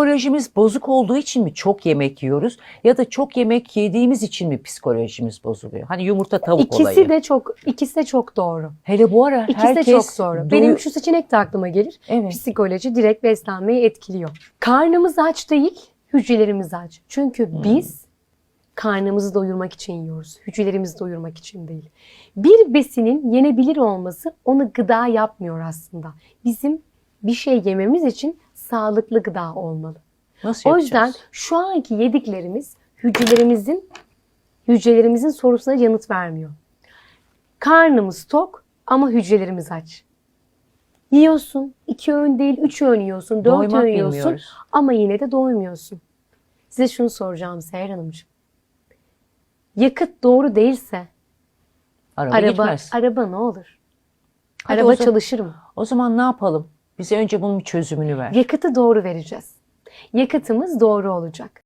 Psikolojimiz bozuk olduğu için mi çok yemek yiyoruz ya da çok yemek yediğimiz için mi psikolojimiz bozuluyor? Hani yumurta tavuk İkisi olayı. de çok ikisi de çok doğru. Hele bu ara İkisi herkes de çok doğru. doyu- Benim şu seçenek de aklıma gelir. Evet. Psikoloji direkt beslenmeyi etkiliyor. Karnımız aç değil, hücrelerimiz aç. Çünkü Hmm. biz karnımızı doyurmak için yiyoruz. Hücrelerimizi doyurmak için değil. Bir besinin yenebilir olması onu gıda yapmıyor aslında. Bizim bir şey yememiz için sağlıklı gıda olmalı. Nasıl O yüzden yapacağız? şu anki yediklerimiz hücrelerimizin hücrelerimizin sorusuna yanıt vermiyor. Karnımız tok ama hücrelerimiz aç. Yiyorsun. iki öğün değil, üç öğün yiyorsun, dört Doymak öğün yiyorsun bilmiyoruz. ama yine de doymuyorsun. Size şunu soracağım Seher Hanımcığım. Yakıt doğru değilse Araba, araba gitmez. araba ne olur? Hadi araba o zaman- çalışır mı? O zaman ne yapalım? Bize önce bunun bir çözümünü ver. Yakıtı doğru vereceğiz. Yakıtımız doğru olacak.